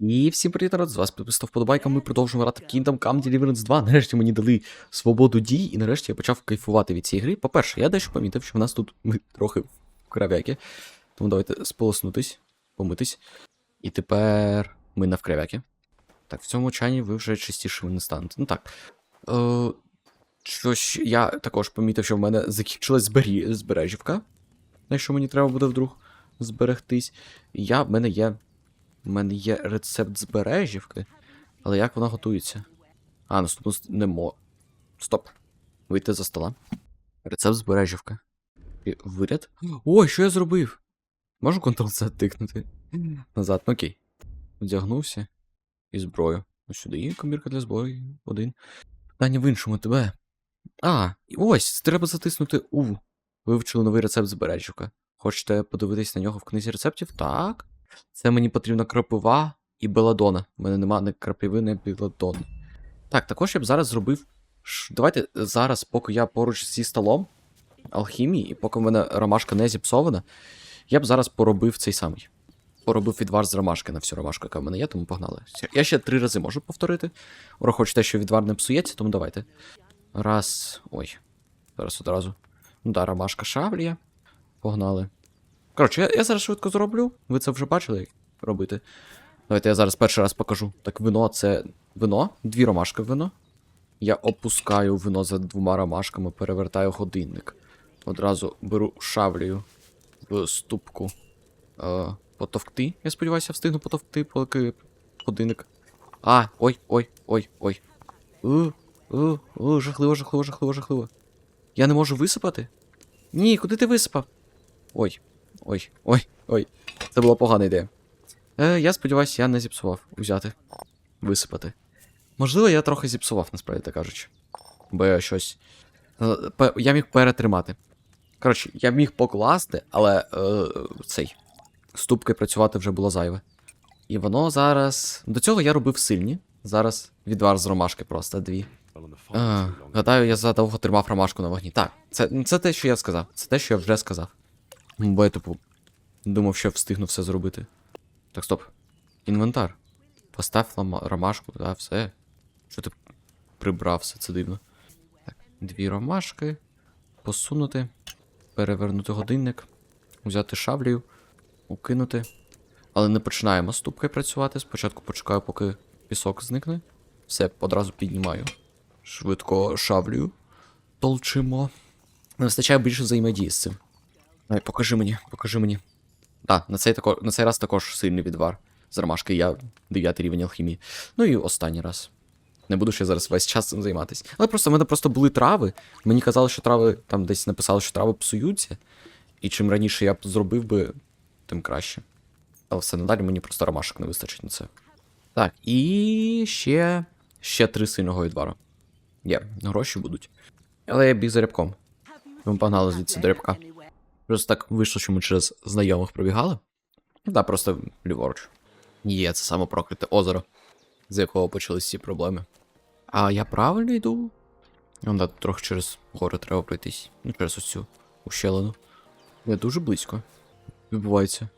І всім привіт, народ, з вас підписав вподобайка. Ми продовжуємо грати в Kingdom Come Deliverance 2. Нарешті мені дали свободу дій, і нарешті я почав кайфувати від цієї гри. По-перше, я дещо помітив, що в нас тут ми трохи крав'яки. Тому давайте сполоснутись, помитись. І тепер ми на вкрав'яки. Так, в цьому чані ви вже частіше не станете. Ну так. Е, щось я також помітив, що в мене закінчилась збері... збережівка. На що мені треба буде вдруг зберегтись. Я, в мене є у мене є рецепт збережівки, але як вона готується? А, наступну не мо. Стоп. Вийти за стола. Рецепт збережівки. І Виряд. Ой, що я зробив? Можу Ctrl-C тикнути? Назад, ну окей. Одягнувся. І зброю. Ну сюди є комірка для зброї. Один. Питання в іншому тебе. А, ось, треба затиснути У. Вивчили новий рецепт збережівка. Хочете подивитись на нього в книзі рецептів? Так. Це мені потрібна крапива і беладона. У мене нема ні крапиви, ні беладони. Так, також я б зараз зробив. Давайте зараз, поки я поруч зі столом алхімії, і поки в мене ромашка не зіпсована, я б зараз поробив цей самий. Поробив відвар з ромашки на всю ромашку, яка в мене є, тому погнали. Я ще три рази можу повторити. Ураховуючи те, що відвар не псується, тому давайте. Раз. Ой. Зараз одразу. Ну да, ромашка шавлія. Погнали. Коротше, я, я зараз швидко зроблю. Ви це вже бачили, робити. Давайте я зараз перший раз покажу. Так, вино це вино, дві ромашки вино. Я опускаю вино за двома ромашками, перевертаю годинник. Одразу беру шавлію в ступку е, потовкти. Я сподіваюся, встигну потовкти, поки годинник. А, ой, ой, ой, ой. У, у, у, жахливо, жахливо, жахливо, жахливо. Я не можу висипати? Ні, куди ти висипав? Ой, Ой, ой, ой. Це була погана ідея. Е, я сподіваюся, я не зіпсував взяти. Висипати. Можливо, я трохи зіпсував, насправді так кажучи. Бо я щось. е, Я міг перетримати. Коротше, я міг покласти, але е, цей. Ступки працювати вже було зайве. І воно зараз. До цього я робив сильні. Зараз відвар з ромашки просто дві. А, гадаю, я задовго тримав ромашку на вогні. Так, це, це те, що я сказав. Це те, що я вже сказав. Бо я типу думав, що встигну все зробити. Так, стоп. Інвентар. Постав ромашку, да, все. Що ти прибрав все це дивно. Так, дві ромашки. Посунути. Перевернути годинник. Взяти шаблею. Укинути. Але не починаємо з тупкою працювати. Спочатку почекаю, поки пісок зникне. Все, одразу піднімаю. Швидко шаблею. Толчимо. Не вистачає більше взаємодії з цим. Давай, покажи мені, покажи мені. Так, на цей, тако, на цей раз також сильний відвар. З ромашки я 9 рівень алхімії. Ну і останній раз. Не буду ще зараз весь час цим займатися. Але просто в мене просто були трави. Мені казали, що трави там десь написали, що трави псуються. І чим раніше я б зробив би, тим краще. Але все надалі мені просто ромашок не вистачить на це. Так, і ще. Ще три сильного відвару. Є, гроші будуть. Але я біг за рябком. Ми погнали звідси до рябка. Просто так вийшло, що ми через знайомих пробігали. Ну просто ліворуч. Є це саме прокляте озеро, з якого почались всі проблеми. А я правильно йду? Ну да, трохи через гори треба пройтись. Ну, через ось цю ущелину. Не дуже близько. Відбувається.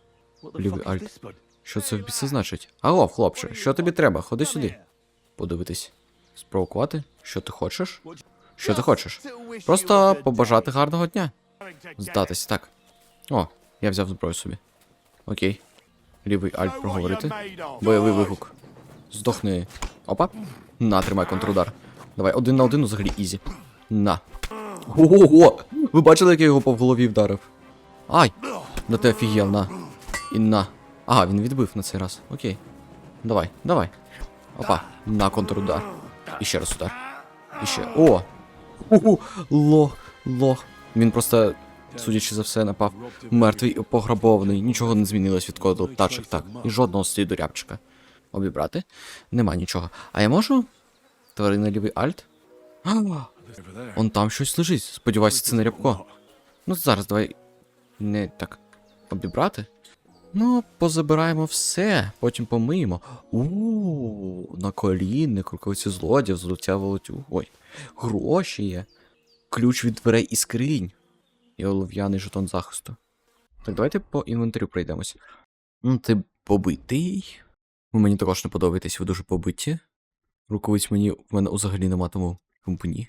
Лівий альт. Що це в біса значить? Алло, хлопче, що тобі треба? Ходи сюди. Подивитись. Спровокувати? Що ти хочеш? Що ти хочеш? Просто побажати гарного дня. Здатись, так. О, я взяв зброю собі. Окей. Лівий альт проговорити. Бойовий вигук. Здохни. Опа. На, тримай контрудар. Давай, один на один взагалі ізі. На. Ого! Ви бачили, як я його по голові вдарив? Ай! Да ти офігел, на. І на. Ага, він відбив на цей раз. Окей. Давай, давай. Опа. На контрудар. І ще раз удар. І ще. О! Лох, лох. Він просто, судячи за все, напав мертвий і пограбований. Нічого не змінилось від коду тачок, так. І жодного сліду рябчика. Обібрати? Нема нічого. А я можу? Тварина лівий альт? Он там щось лежить. Сподіваюся, це не рябко. Ну зараз давай. Не так. Обібрати? Ну, позабираємо все, потім помиємо. У на колінник, рукавиці злодів, золоття волотю. Ой, гроші є. Ключ від дверей і скринь. І олов'яний жетон захисту. Так, давайте по інвентарю пройдемось. Ну, ти побитий. Ви мені також не подобаєтесь, ви дуже побиті. Рукавиць мені в мене взагалі нема, тому компані.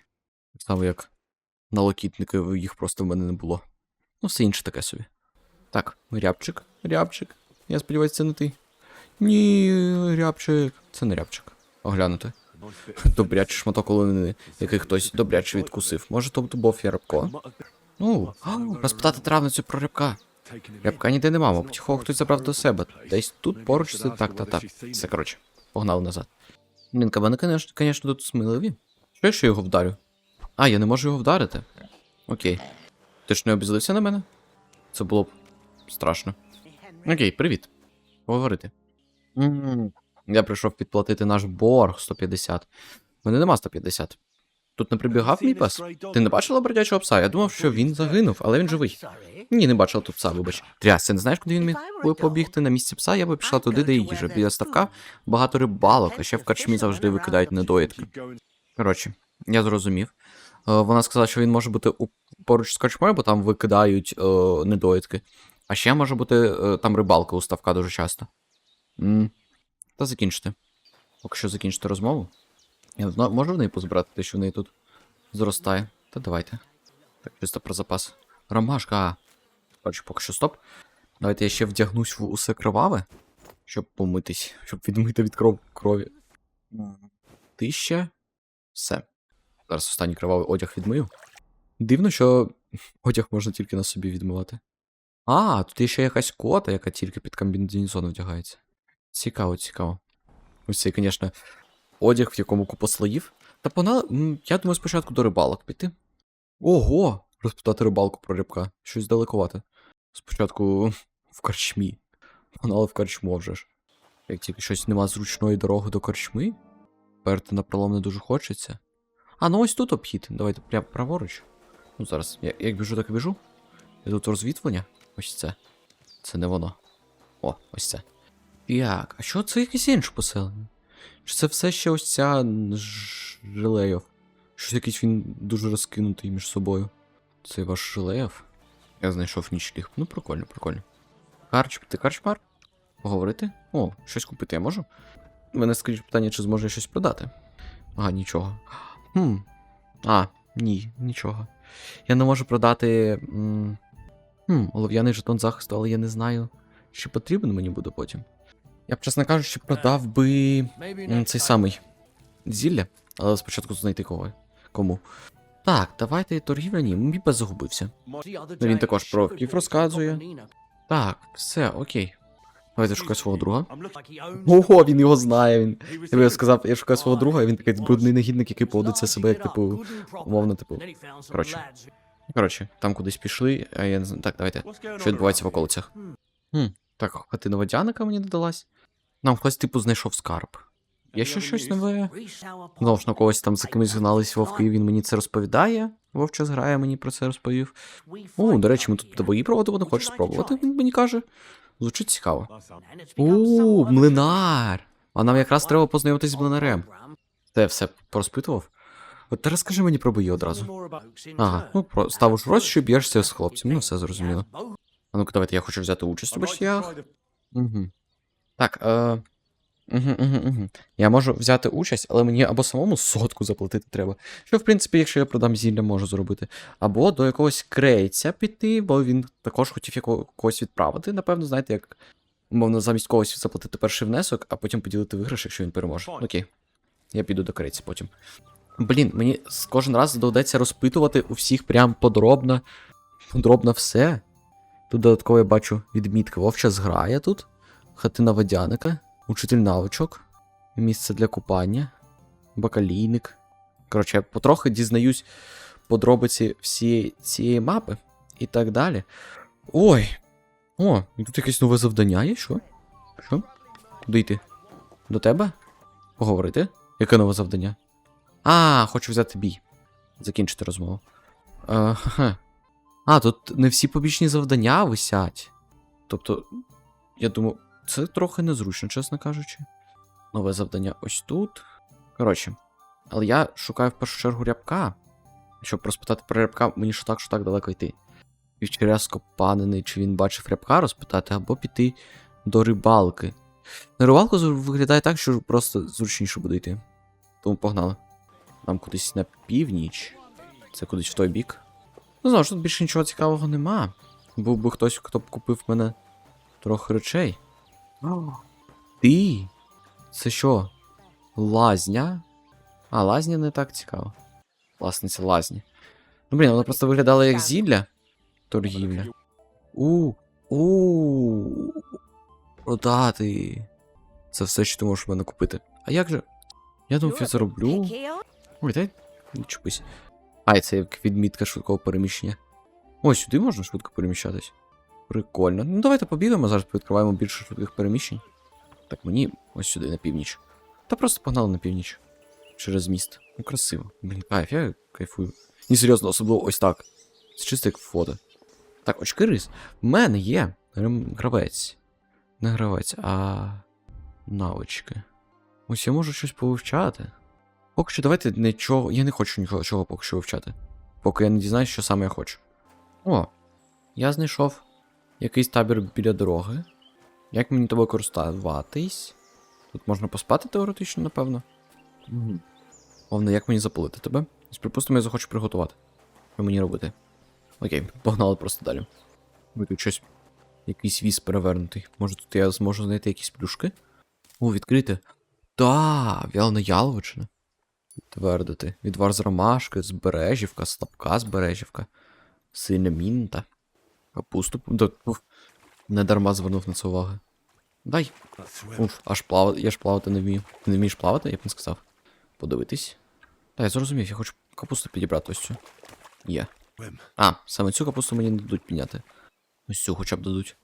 Само як налокітники, їх просто в мене не було. Ну, все інше таке собі. Так, рябчик, рябчик. Я сподіваюся, це не ти. Ні, рябчик. Це не рябчик. Оглянути. Добрячий шматок оленини, який хтось добряче відкусив. Може, то був я рябко? Ну, розпитати травницю про рябка. Рябка ніде нема, мабуть, його хтось забрав до себе. Десь тут поруч це так, так, так. Все, коротше, погнали назад. Блін, кабани, звісно, тут сміливі. Що якщо я його вдарю? А, я не можу його вдарити. Окей. Ти ж не обізлився на мене? Це було б страшно. Окей, привіт. Поговорити. Я прийшов підплатити наш борг 150. У мене нема 150. Тут не прибігав мій пес? Ти не бачила бродячого пса? Я думав, що він загинув, але він живий. Ні, не бачила тут пса, вибач. Тряс, ти не знаєш, куди він міг побігти на місці пса, я би пішла туди, де їжа. Біля ставка багато рибалок, а ще в карчмі завжди викидають недоїдки. Коротше, я зрозумів. Е, Вона сказала, що він може бути поруч з карчмою, бо там викидають е, недоїдки. А ще може бути е, там рибалка у ставка дуже часто. Та закінчити. Поки що закінчити розмову. Я зна- можу в неї позбирати те, що в неї тут зростає. Та давайте. Так, чисто про запас. Ромашка. Коротше, поки що стоп. Давайте я ще вдягнусь в усе кроваве, щоб помитись, щоб відмити від кров крові. Тища. Все. Зараз останній кровавий одяг відмию. Дивно, що одяг можна тільки на собі відмивати. А, тут є ще якась кота, яка тільки під комбінезон вдягається. Цікаво, цікаво. Ось цей, звісно, одяг, в якому купа слоїв. Та погнали, я думаю, спочатку до рибалок піти. Ого! Розпитати рибалку про рибка. Щось далековато. Спочатку в корчмі. Погнали в корчму вже ж. Як тільки щось нема зручної дороги до корчми, перти на пролом не дуже хочеться. А, ну ось тут обхід. Давайте прямо праворуч. Ну зараз, я як біжу, так і біжу. І тут розвітлення. Ось це. Це не воно. О, ось це. Як? А що це якесь інше поселення? Чи це все ще ось ця Жилеєв? Щось якийсь він дуже розкинутий між собою. Це ваш Жилеєв? Я знайшов нічліг. Ну, прикольно, прикольно. Карч, ти карчмар? Поговорити? О, щось купити я можу? Мене скажіть питання, чи зможу я щось продати? А, нічого. Хм. А, ні, нічого. Я не можу продати. Хм, олов'яний жетон захисту, але я не знаю, чи потрібен мені буде потім. Я б, чесно кажучи, продав би цей самий зілля, але спочатку знайти кого. Кому. Так, давайте торгівля, ні, мій пес загубився. Він також про вків розказує. Так, все, окей. Давайте шукати свого друга. Ого, він його знає. Він. Я би сказав, я шукаю свого друга, і він такий брудний негідник, який поводиться себе, як, типу, умовно, типу. коротше. Коротше, там кудись пішли, а я не знаю. Так, давайте. Що відбувається в околицях? Хм, так, хатина водяника мені додалась. Нам хтось, типу, знайшов скарб. Є ще щось нове? Знову ж на когось там за кимось гнались вовки, і він мені це розповідає. Вовча зграє мені про це розповів. О, до речі, ми тут бої проводимо, не хочеш спробувати, він мені каже. Звучить цікаво. О, млинар! А нам якраз треба познайомитись з млинарем. Ти все порозпитував? От ти розкажи мені про бої одразу. Ага, ну про ставиш розчі, б'єшся з хлопцем, ну все зрозуміло. А ну-ка, давайте я хочу взяти участь у баштіях. Угу. Так, е. Угу, угу, угу. Я можу взяти участь, але мені або самому сотку заплатити треба. Що, в принципі, якщо я продам зілля, можу зробити. Або до якогось крейця піти, бо він також хотів яко- когось відправити. Напевно, знаєте, як умовно замість когось заплатити перший внесок, а потім поділити виграш, якщо він переможе. Окей. Я піду до крейця потім. Блін, мені кожен раз доведеться розпитувати у всіх прям подробно. Подробно все. Тут додатково я бачу відмітки. Вовча зграя тут. Хатина водяника. Учитель навичок. Місце для купання. Бакалійник. Коротше, я потрохи дізнаюсь подробиці всієї цієї мапи і так далі. Ой. О, тут якесь нове завдання є, що? Що? Куди йти? До тебе? Поговорити? Яке нове завдання? А, хочу взяти бій. Закінчити розмову. Е, ха. А, тут не всі побічні завдання висять. Тобто, я думаю, це трохи незручно, чесно кажучи. Нове завдання ось тут. Коротше, але я шукаю в першу чергу рябка. Щоб розпитати про рябка, мені що так, що так далеко йти. Вівчаря скопанений, чи він бачив рябка розпитати, або піти до рибалки. На рибалку виглядає так, що просто зручніше буде йти. Тому погнали. Нам кудись на північ. Це кудись в той бік. Ну, знову ж тут більше нічого цікавого нема. Був би хтось, хто б купив мене трохи речей. Ти? Це що? Лазня? А, лазня не так цікаво. Власниця лазні. Ну, блін, вона просто виглядала як зілля. Торгівля. У. У. Продати. Це все, що ти можеш в мене купити. А як же? Я думав, я зароблю. Ой, дай не чупись. А, і це як відмітка швидкого переміщення. Ой, сюди можна швидко переміщатись. Прикольно. Ну давайте побігаємо, зараз відкриваємо більше швидких переміщень. Так, мені ось сюди, на північ. Та просто погнали на північ. Через міст. Ну, красиво. Блін, кайф, я кайфую. Ні, серйозно, особливо ось так. Це чисто як фото. Так, очки рис. В мене є гравець. Не гравець, а навички. Ось я можу щось повивчати. Поки що давайте нічого. Я не хочу нічого поки що вивчати. Поки я не дізнаюсь, що саме я хочу. О, я знайшов якийсь табір біля дороги. Як мені тобою користуватись? Тут можна поспати теоретично, напевно. Угу. Головне, як мені запалити тебе? Припустимо, я захочу приготувати. Що мені робити? Окей, погнали просто далі. Ви тут щось. Якийсь віз перевернутий. Може тут я зможу знайти якісь плюшки? О, відкрити. Та, вялена яловичина. Підтвердити. Відвар з ромашки, збережівка, слабка збережівка, синя мінта. Капусту. Не дарма звернув на це увагу. Дай. Уф, аж плавати. Я ж плавати не вмію. Ти не вмієш плавати, я б не сказав. Подивитись. Та, я зрозумів, я хочу капусту підібрати ось цю. Є. А, саме цю капусту мені не дадуть підняти. Ось цю хоча б дадуть.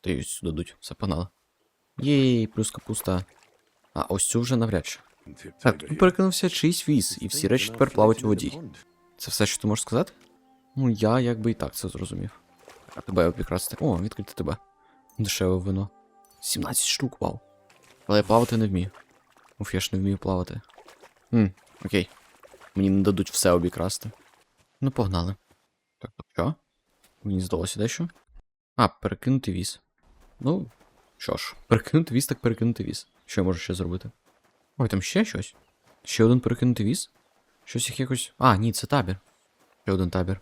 Та й ось цю дадуть. Все погнали. Єй, плюс капуста. А ось цю вже навряд чи. Так, тут перекинувся чийсь віз, і всі речі тепер плавають у воді. Це все, що ти можеш сказати? Ну, я якби і так це зрозумів. А тебе обікрасти. О, відкрити тебе. Дешеве вино. 17 штук, вау. Але я плавати не вмію. Уф, я ж не вмію плавати. Хм, окей. Мені не дадуть все обікрасти. Ну, погнали. Так, так що? Мені здалося дещо. А, перекинути віз. Ну, що ж, перекинути віз, так перекинути віз. Що я можу ще зробити? Ой, там ще щось? Ще один перекинутий віз? Щось їх якось. А, ні, це табір. Ще один табір.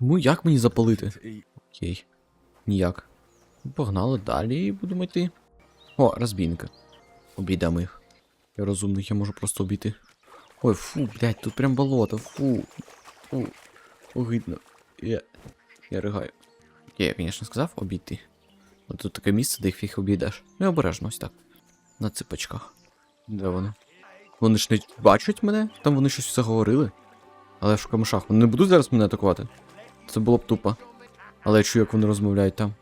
Ну, як мені запалити? Окей. Ніяк. Погнали далі і будемо йти. О, розбійники. Обійдемо їх. Я розумний, я можу просто обійти. Ой, фу, блядь, тут прям болото, фу. Фу. Огидно. Я. Я ригаю. Я, звісно, сказав обійти. От тут таке місце, де їх фіг обійдеш. Ну, обережно, ось так. На ципочках. Де вони? Вони ж не бачать мене? Там вони щось все говорили. Але я в камушах. Вони не будуть зараз мене атакувати. Це було б тупо. Але я чую, як вони розмовляють там.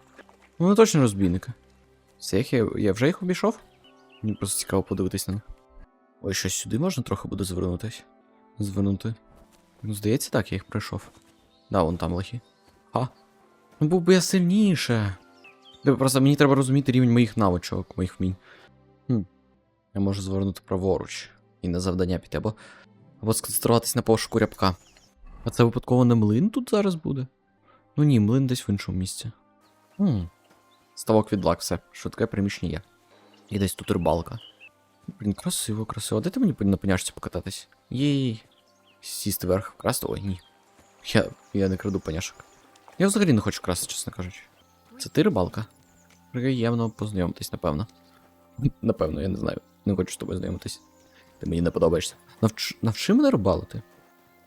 Вони точно розбійники. Все, я, я вже їх обійшов? Мені просто цікаво подивитись на них. Ой, щось сюди можна трохи буде звернутись. Звернути. Ну, здається, так, я їх пройшов. Да, вон там лохи. Ха. Ну був би я сильніше. Диви, Просто мені треба розуміти рівень моїх навичок, моїх вмінь. Хм. Я можу звернути праворуч. І на завдання піти, або. Або сконцентруватись на пошуку рябка. А це випадково не млин тут зараз буде? Ну ні, млин десь в іншому місці. Хм. Ставок від лак, все. Швидке приміщення є. І десь тут рибалка. Блін, красиво, красиво. Ти мені на поняшці покататись? Єй. Сісти вверх, вкрасти? Ой, ні. Я, я не краду поняшок. Я взагалі не хочу красти, чесно кажучи. Це ти рибалка? Приємно познайомитись, напевно. Напевно, я не знаю. Не хочу з тобою знайомитись. Ти мені не подобаєшся. Навч... Навчи мене рибалити.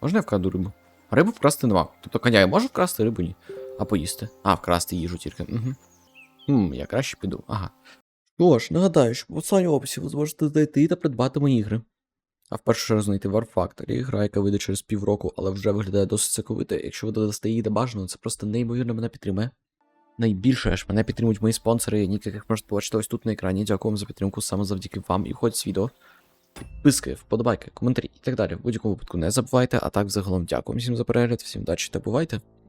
Можна я вкраду рибу? Рибу вкрасти нема. Тобто коня я можу вкрасти, рибу ні. А поїсти. А, вкрасти їжу тільки. Угу. Хм, я краще піду. Ага. Що ж, нагадаю, що в останньому описі ви зможете знайти та придбати мої ігри. А в першу чергу знайти War Factory, гра, яка вийде через півроку, але вже виглядає досить соковито. Якщо ви додасте її до бажаного, це просто неймовірно мене підтримує. Найбільше ж мене підтримують мої спонсори, ніки, яких можете побачити ось тут на екрані. Дякую вам за підтримку саме завдяки вам і входить з відео. Підписки, вподобайки, коментарі і так далі. В будь-якому випадку не забувайте, а так загалом дякую всім за перегляд, всім удачі та бувайте.